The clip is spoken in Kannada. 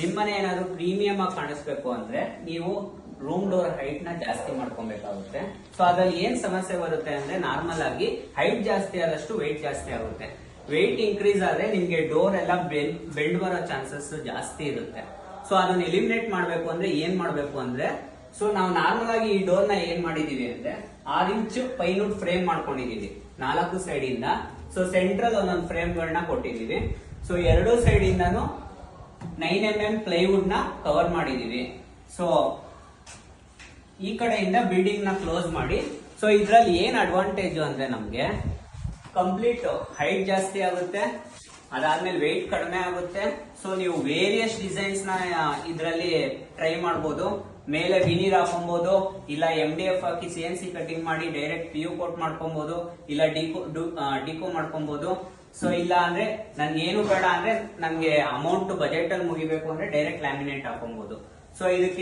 ನಿಮ್ಮನೆ ಏನಾದ್ರು ಪ್ರೀಮಿಯಂ ಆಗಿ ಕಾಣಿಸ್ಬೇಕು ಅಂದ್ರೆ ನೀವು ರೂಮ್ ಡೋರ್ ಹೈಟ್ನ ಜಾಸ್ತಿ ಮಾಡ್ಕೊಬೇಕಾಗುತ್ತೆ. ಸೊ ಅದ್ರಲ್ಲಿ ಏನ್ ಸಮಸ್ಯೆ ಬರುತ್ತೆ ಅಂದ್ರೆ ನಾರ್ಮಲ್ ಆಗಿ ಹೈಟ್ ಜಾಸ್ತಿ ಆದಷ್ಟು ವೆಯ್ಟ್ ಜಾಸ್ತಿ ಆಗುತ್ತೆ. ವೆಯ್ಟ್ ಇನ್ಕ್ರೀಸ್ ಆದ್ರೆ ನಿಮ್ಗೆ ಡೋರ್ ಎಲ್ಲ ಬೆಂಡ್ ಬರೋ ಚಾನ್ಸಸ್ ಜಾಸ್ತಿ ಇರುತ್ತೆ. ಸೊ ಅದನ್ನ ಎಲಿಮಿನೇಟ್ ಮಾಡ್ಬೇಕು ಅಂದ್ರೆ ಏನ್ ಮಾಡ್ಬೇಕು ಅಂದ್ರೆ ಸೊ ನಾವು ನಾರ್ಮಲ್ ಆಗಿ ಈ ಡೋರ್ನ ಏನ್ ಮಾಡಿದೀವಿ ಅಂದ್ರೆ ಆರ್ ಇಂಚ್ ಪೈನುಡ್ ಫ್ರೇಮ್ ಮಾಡ್ಕೊಂಡಿದೀವಿ. ನಾಲ್ಕು ಸೈಡ್ ಇಂದ. ಸೊ ಸೆಂಟ್ರಲ್ ಒಂದೊಂದು ಫ್ರೇಮ್ ಗಳನ್ನ ಕೊಟ್ಟಿದೀವಿ. ಸೊ ಎರಡು ಸೈಡ್ ಇಂದಾನು ನೈನ್ ಎಂ ಎಂ ಪ್ಲೈವುಡ್ನ ಕವರ್ ಮಾಡಿದೀವಿ. ಸೊ ಈ ಕಡೆಯಿಂದ ಬಿಲ್ಡಿಂಗ್ನ ಕ್ಲೋಸ್ ಮಾಡಿ. ಸೊ ಇದ್ರಲ್ಲಿ ಏನ್ ಅಡ್ವಾಂಟೇಜ್ ಅಂದ್ರೆ ನಮ್ಗೆ ಕಂಪ್ಲೀಟ್ ಹೈಟ್ ಜಾಸ್ತಿ ಆಗುತ್ತೆ. ಅದಾದ್ಮೇಲೆ ವೆಯ್ಟ್ ಕಡಿಮೆ ಆಗುತ್ತೆ. ಸೊ ನೀವು ವೇರಿಯಸ್ ಡಿಸೈನ್ಸ್ನ ಇದರಲ್ಲಿ ಟ್ರೈ ಮಾಡ್ಬೋದು. ಮೇಲೆ ವಿನೀರ್ ಹಾಕೊಬಹುದು ಇಲ್ಲ ಎಂ ಡಿ ಎಫ್ ಹಾಕಿ ಸಿ ಎನ್ ಸಿ ಕಟಿಂಗ್ ಮಾಡಿ ಡೈರೆಕ್ಟ್ ಪಿ ಯು ಕೋಟ್ ಮಾಡ್ಕೊಬಹುದು ಇಲ್ಲ ಡಿಕೋ ಡಿಕೋ ಮಾಡ್ಕೊಬಹುದು ಸೊ ಇಲ್ಲ ಅಂದ್ರೆ ನನ್ಗೆ ಏನು ಬೇಡ ಅಂದ್ರೆ ನನ್ಗೆ ಅಮೌಂಟ್ ಬಜೆಟ್ ಅಲ್ಲಿ ಮುಗಿಬೇಕು ಅಂದ್ರೆ ಡೈರೆಕ್ಟ್ ಲ್ಯಾಮಿನೇಟ್ ಹಾಕೊಬಹುದು ಸೊ ಇದಕ್ಕೆ